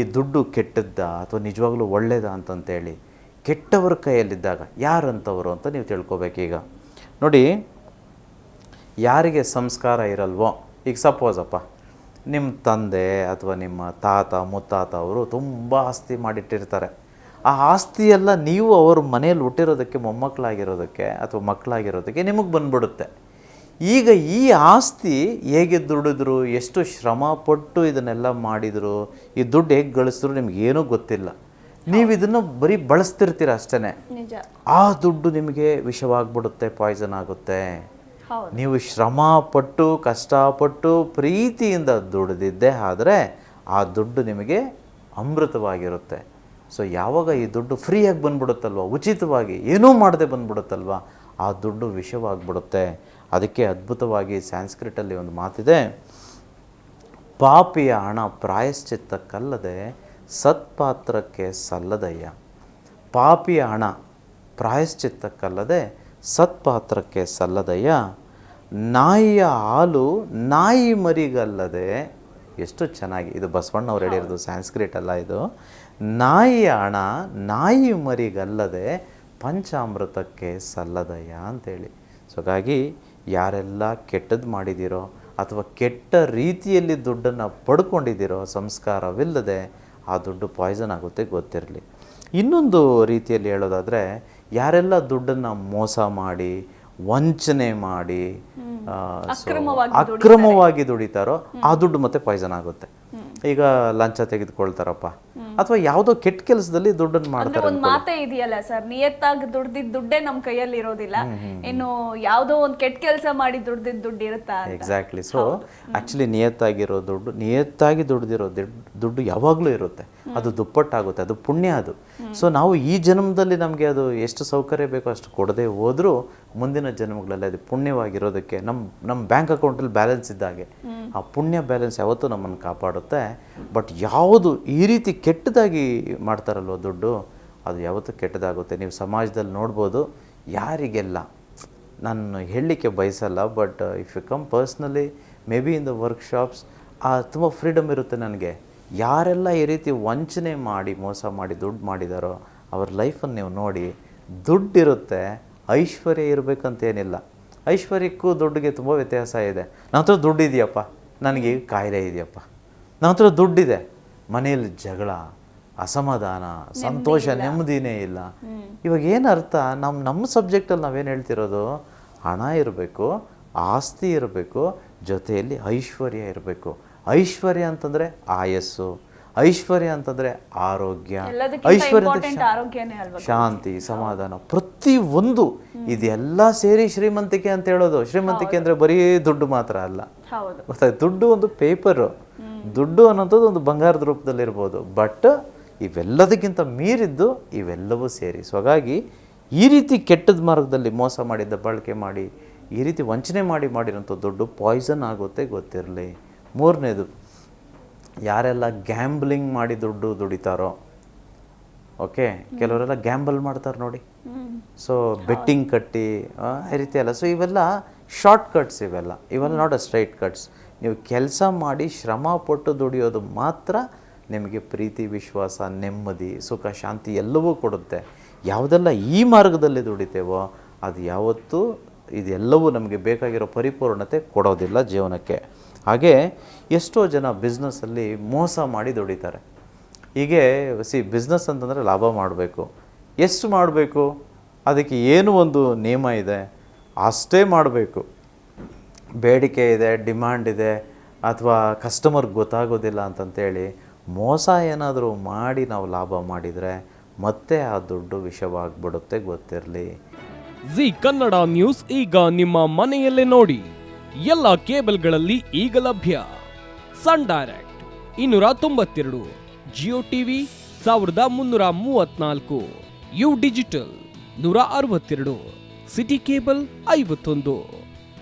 ಈ ದುಡ್ಡು ಕೆಟ್ಟದ್ದ ಅಥವಾ ನಿಜವಾಗ್ಲೂ ಒಳ್ಳೇದ ಅಂತಂತೇಳಿ ಕೆಟ್ಟವರ ಕೈಯಲ್ಲಿದ್ದಾಗ ಯಾರಂಥವರು ಅಂತ ನೀವು ತಿಳ್ಕೊಬೇಕೀಗ ನೋಡಿ, ಯಾರಿಗೆ ಸಂಸ್ಕಾರ ಇರಲ್ವೋ, ಈಗ ಸಪೋಸಪ್ಪ ನಿಮ್ಮ ತಂದೆ ಅಥವಾ ನಿಮ್ಮ ತಾತ, ಮುತ್ತಾತ ಅವರು ತುಂಬ ಆಸ್ತಿ ಮಾಡಿಟ್ಟಿರ್ತಾರೆ. ಆ ಆಸ್ತಿಯೆಲ್ಲ ನೀವು ಅವ್ರ ಮನೆಯಲ್ಲಿ ಹುಟ್ಟಿರೋದಕ್ಕೆ ಮೊಮ್ಮಕ್ಕಳಾಗಿರೋದಕ್ಕೆ ಅಥವಾ ಮಕ್ಕಳಾಗಿರೋದಕ್ಕೆ ನಿಮಗೆ ಬಂದ್ಬಿಡುತ್ತೆ. ಈಗ ಈ ಆಸ್ತಿ ಹೇಗೆ ದುಡಿದ್ರು ಎಷ್ಟು ಶ್ರಮ ಪಟ್ಟು ಇದನ್ನೆಲ್ಲ ಮಾಡಿದರು ಈ ದುಡ್ಡು ಹೇಗೆ ಗಳಿಸಿದ್ರು ನಿಮ್ಗೆ ಏನೂ ಗೊತ್ತಿಲ್ಲ. ನೀವು ಇದನ್ನು ಬರೀ ಬಳಸ್ತಿರ್ತೀರ ಅಷ್ಟೇ ಆ ದುಡ್ಡು ನಿಮಗೆ ವಿಷವಾಗ್ಬಿಡುತ್ತೆ ಪಾಯ್ಸನ್ ಆಗುತ್ತೆ. ನೀವು ಶ್ರಮ ಪಟ್ಟು ಕಷ್ಟಪಟ್ಟು ಪ್ರೀತಿಯಿಂದ ದುಡಿದಿದ್ದೇ ಆದರೆ ಆ ದುಡ್ಡು ನಿಮಗೆ ಅಮೃತವಾಗಿರುತ್ತೆ. ಸೊ ಯಾವಾಗ ಈ ದುಡ್ಡು ಫ್ರೀಯಾಗಿ ಬಂದ್ಬಿಡುತ್ತಲ್ವ ಉಚಿತವಾಗಿ ಏನೂ ಮಾಡದೆ ಬಂದ್ಬಿಡುತ್ತಲ್ವ ಆ ದುಡ್ಡು ವಿಷವಾಗ್ಬಿಡುತ್ತೆ. ಅದಕ್ಕೆ ಅದ್ಭುತವಾಗಿ ಸ್ಯಾನ್ಸ್ಕ್ರಿಟಲ್ಲಿ ಒಂದು ಮಾತಿದೆ, ಪಾಪಿಯ ಹಣ ಪ್ರಾಯಶ್ಚಿತ್ತಕ್ಕಲ್ಲದೆ ಸತ್ಪಾತ್ರಕ್ಕೆ ಸಲ್ಲದಯ್ಯ. ಪಾಪಿಯ ಹಣ ಪ್ರಾಯಶ್ಚಿತ್ತಕ್ಕಲ್ಲದೆ ಸತ್ಪಾತ್ರಕ್ಕೆ ಸಲ್ಲದಯ್ಯ. ನಾಯಿಯ ಹಾಲು ನಾಯಿ ಮರಿಗಲ್ಲದೆ ಎಷ್ಟು ಚೆನ್ನಾಗಿ, ಇದು ಬಸವಣ್ಣವ್ರು ಹೇಳಿರೋದು ಸ್ಯಾನ್ಸ್ಕ್ರಿಟ್ ಅಲ್ಲ ಇದು. ನಾಯಿಯ ಹಣ ನಾಯಿ ಮರಿಗಲ್ಲದೆ ಪಂಚಾಮೃತಕ್ಕೆ ಸಲ್ಲದಯ್ಯ ಅಂತೇಳಿ. ಸೊ ಹಾಗಾಗಿ ಯಾರೆಲ್ಲ ಕೆಟ್ಟದ್ದು ಮಾಡಿದ್ದೀರೋ ಅಥವಾ ಕೆಟ್ಟ ರೀತಿಯಲ್ಲಿ ದುಡ್ಡನ್ನು ಪಡ್ಕೊಂಡಿದ್ದೀರೋ ಸಂಸ್ಕಾರವಿಲ್ಲದೆ ಆ ದುಡ್ಡು ಪಾಯ್ಸನ್ ಆಗುತ್ತೆ ಗೊತ್ತಿರಲಿ. ಇನ್ನೊಂದು ರೀತಿಯಲ್ಲಿ ಹೇಳೋದಾದರೆ ಯಾರೆಲ್ಲ ದುಡ್ಡನ್ನು ಮೋಸ ಮಾಡಿ ವಂಚನೆ ಮಾಡಿ ಅಕ್ರಮವಾಗಿ ಅಕ್ರಮವಾಗಿ ದುಡಿತಾರೋ ಆ ದುಡ್ಡು ಮತ್ತೆ ಪಾಯ್ಸನ್ ಆಗುತ್ತೆ. ಈಗ ಲಂಚ ತೆಗೆದುಕೊಳ್ತಾರಪ್ಪ. ಅಥವಾ ಯಾವುದೋ ಕೆಟ್ಟ ಕೆಲಸದಲ್ಲಿ ದುಡ್ಡನ್ನು ಮಾಡ್ತಾರೆ ಒಂದು ಮಾತೇ ಇದೆಯಲ್ಲ ಸರ್ ನಿಯತ್ತಾಗಿ ದುಡ್ದಿದ್ ದುಡ್ಡೇ ನಮ್ಮ ಕೈಯಲ್ಲಿ ಇರೋದಿಲ್ಲ. ಇನ್ನು ಯಾವ್ದೋ ಒಂದು ಕೆಟ್ಟ ಕೆಲಸ ಮಾಡಿ ದುಡ್ದಿದ್ ದುಡ್ಡು ಇರುತ್ತಾ ಎಕ್ಸಾಕ್ಟ್ಲಿ ಸೊ ಆಕ್ಚುಲಿ ನಿಯತ್ತಾಗಿರೋ ದುಡ್ಡು ನಿಯತ್ತಾಗಿ ದುಡ್ದಿರೋ ದುಡ್ಡು ದುಡ್ಡು ಯಾವಾಗಲೂ ಇರುತ್ತೆ. ಅದು ದುಪ್ಪಟ್ಟಾಗುತ್ತೆ ಅದು ಪುಣ್ಯ ಅದು. ಸೊ ನಾವು ಈ ಜನ್ಮದಲ್ಲಿ ನಮಗೆ ಅದು ಎಷ್ಟು ಸೌಕರ್ಯ ಬೇಕೋ ಅಷ್ಟು ಕೊಡದೆ ಹೋದರೂ ಮುಂದಿನ ಜನ್ಮಗಳಲ್ಲಿ ಅದು ಪುಣ್ಯವಾಗಿರೋದಕ್ಕೆ ನಮ್ಮ ನಮ್ಮ ಬ್ಯಾಂಕ್ ಅಕೌಂಟಲ್ಲಿ ಬ್ಯಾಲೆನ್ಸ್ ಇದ್ದಾಗೆ ಆ ಪುಣ್ಯ ಬ್ಯಾಲೆನ್ಸ್ ಯಾವತ್ತೂ ನಮ್ಮನ್ನು ಕಾಪಾಡುತ್ತೆ. ಬಟ್ ಯಾವುದು ಈ ರೀತಿ ಕೆಟ್ಟದಾಗಿ ಮಾಡ್ತಾರಲ್ವ ದುಡ್ಡು? ಅದು ಯಾವತ್ತೂ ಕೆಟ್ಟದಾಗುತ್ತೆ. ನೀವು ಸಮಾಜದಲ್ಲಿ ನೋಡ್ಬೋದು, ಯಾರಿಗೆಲ್ಲ, ನಾನು ಹೇಳಲಿಕ್ಕೆ ಬಯಸಲ್ಲ, but if you come personally maybe in the workshops ತುಂಬ ಫ್ರೀಡಮ್ ಇರುತ್ತೆ ನನಗೆ. ಯಾರೆಲ್ಲ ಈ ರೀತಿ ವಂಚನೆ ಮಾಡಿ, ಮೋಸ ಮಾಡಿ, ದುಡ್ಡು ಮಾಡಿದಾರೋ, ಅವ್ರ ಲೈಫನ್ನು ನೀವು ನೋಡಿ, ದುಡ್ಡಿರುತ್ತೆ, ಐಶ್ವರ್ಯ ಇರಬೇಕಂತೇನಿಲ್ಲ. ಐಶ್ವರ್ಯಕ್ಕೂ ದುಡ್ಡಿಗೆ ತುಂಬ ವ್ಯತ್ಯಾಸ ಇದೆ. ನನ್ನ ಹತ್ರ ದುಡ್ಡು ಇದೆಯಪ್ಪ ನನಗೆ ಕಾಯಿಲೆ ಇದೆಯಪ್ಪ. ನನ್ನ ಹತ್ರ ದುಡ್ಡಿದೆ. ಮನೆಯಲ್ಲಿ ಜಗಳ ಅಸಮಾಧಾನ ಸಂತೋಷ ನೆಮ್ಮದಿನೇ ಇಲ್ಲ. ಇವಾಗ ಏನು ಅರ್ಥ? ನಮ್ಮ ನಮ್ಮ ಸಬ್ಜೆಕ್ಟಲ್ಲಿ ನಾವೇನು ಹೇಳ್ತಿರೋದು? ಹಣ ಇರಬೇಕು ಆಸ್ತಿ ಇರಬೇಕು ಜೊತೆಯಲ್ಲಿ ಐಶ್ವರ್ಯ ಇರಬೇಕು. ಐಶ್ವರ್ಯ ಅಂತಂದರೆ ಆಯಸ್ಸು. ಐಶ್ವರ್ಯ ಅಂತಂದರೆ ಆರೋಗ್ಯ. ಐಶ್ವರ್ಯ ಶಾಂತಿ ಸಮಾಧಾನ. ಪ್ರತಿ ಒಂದು ಇದೆಲ್ಲ ಸೇರಿ ಶ್ರೀಮಂತಿಕೆ ಅಂತ ಹೇಳೋದು. ಶ್ರೀಮಂತಿಕೆ ಅಂದರೆ ಬರೀ ದುಡ್ಡು ಮಾತ್ರ ಅಲ್ಲ. ಗೊತ್ತಾಯ್ತು ದುಡ್ಡು ಒಂದು ಪೇಪರು ದುಡ್ಡು ಅನ್ನೋಂಥದ್ದು ಒಂದು ಬಂಗಾರದ ರೂಪದಲ್ಲಿರ್ಬೋದು. ಬಟ್ ಇವೆಲ್ಲದಕ್ಕಿಂತ ಮೀರಿದ್ದು ಇವೆಲ್ಲವೂ ಸೇರಿ. ಸೊ ಹಾಗಾಗಿ ಈ ರೀತಿ ಕೆಟ್ಟದ ಮಾರ್ಗದಲ್ಲಿ ಮೋಸ ಮಾಡಿದ್ದ, ಬಳಕೆ ಮಾಡಿ, ಈ ರೀತಿ ವಂಚನೆ ಮಾಡಿ ಮಾಡಿರೋಂಥ ದುಡ್ಡು ಪಾಯ್ಸನ್ ಆಗುತ್ತೆ ಗೊತ್ತಿರಲಿ. ಮೂರನೇದು, ಯಾರೆಲ್ಲ ಗ್ಯಾಂಬ್ಲಿಂಗ್ ಮಾಡಿ ದುಡ್ಡು ದುಡಿತಾರೋ ಓಕೆ ಕೆಲವರೆಲ್ಲ ಗ್ಯಾಂಬಲ್ ಮಾಡ್ತಾರೆ ನೋಡಿ. ಸೊ ಬೆಟ್ಟಿಂಗ್ ಕಟ್ಟಿ ಈ ರೀತಿ ಎಲ್ಲ. ಸೊ ಇವೆಲ್ಲ ಶಾರ್ಟ್ ಕಟ್ಸ್ ಇವೆಲ್ಲ. ಇವೆಲ್ಲ ನಾಟ್ ಅ ಸ್ಟ್ರೈಟ್ ಕಟ್ಸ್ ನೀವು ಕೆಲಸ ಮಾಡಿ ಶ್ರಮ ಪಟ್ಟು ದುಡಿಯೋದು ಮಾತ್ರ ನಿಮಗೆ ಪ್ರೀತಿ, ವಿಶ್ವಾಸ, ನೆಮ್ಮದಿ, ಸುಖ, ಶಾಂತಿ ಎಲ್ಲವೂ ಕೊಡುತ್ತೆ. ಯಾವುದೆಲ್ಲ ಈ ಮಾರ್ಗದಲ್ಲಿ ದುಡಿತೇವೋ ಅದು ಯಾವತ್ತೂ ಇದೆಲ್ಲವೂ ನಮಗೆ ಬೇಕಾಗಿರೋ ಪರಿಪೂರ್ಣತೆ ಕೊಡೋದಿಲ್ಲ ಜೀವನಕ್ಕೆ. ಹಾಗೆ ಎಷ್ಟೋ ಜನ ಬಿಸ್ನೆಸ್ಸಲ್ಲಿ ಮೋಸ ಮಾಡಿ ದುಡಿತಾರೆ. ಹೀಗೆ, ಸಿ ಬಿಸ್ನೆಸ್ ಅಂತಂದರೆ ಲಾಭ ಮಾಡಬೇಕು. ಎಷ್ಟು ಮಾಡಬೇಕು? ಅದಕ್ಕೆ ಏನು ಒಂದು ನಿಯಮ ಇದೆ? ಅಷ್ಟೇ ಮಾಡಬೇಕು. ಬೇಡಿಕೆ ಇದೆ, ಡಿಮ್ಯಾಂಡ್ ಇದೆ ಅಥವಾ ಕಸ್ಟಮರ್ಗೆ ಗೊತ್ತಾಗೋದಿಲ್ಲ ಅಂತಂತೇಳಿ ಮೋಸ ಏನಾದರೂ ಮಾಡಿ ನಾವು ಲಾಭ ಮಾಡಿದರೆ ಮತ್ತೆ ಆ ದುಡ್ಡು ವಿಷವಾಗ್ಬಿಡುತ್ತೆ ಗೊತ್ತಿರಲಿ. ಜಿ ಕನ್ನಡ ನ್ಯೂಸ್ ಈಗ ನಿಮ್ಮ ಮನೆಯಲ್ಲೇ ನೋಡಿ. ಎಲ್ಲ ಕೇಬಲ್ಗಳಲ್ಲಿ ಈಗ ಲಭ್ಯ. ಸನ್ ಡೈರೆಕ್ಟ್ ಇನ್ನೂರ ತೊಂಬತ್ತೆರಡು ಜಿಯೋ ಟಿವಿ ಸಾವಿರದ ಮುನ್ನೂರ ಮೂವತ್ನಾಲ್ಕು ಯು ಡಿಜಿಟಲ್ ನೂರ ಅರವತ್ತೆರಡು ಸಿಟಿ ಕೇಬಲ್ ಐವತ್ತೊಂದು.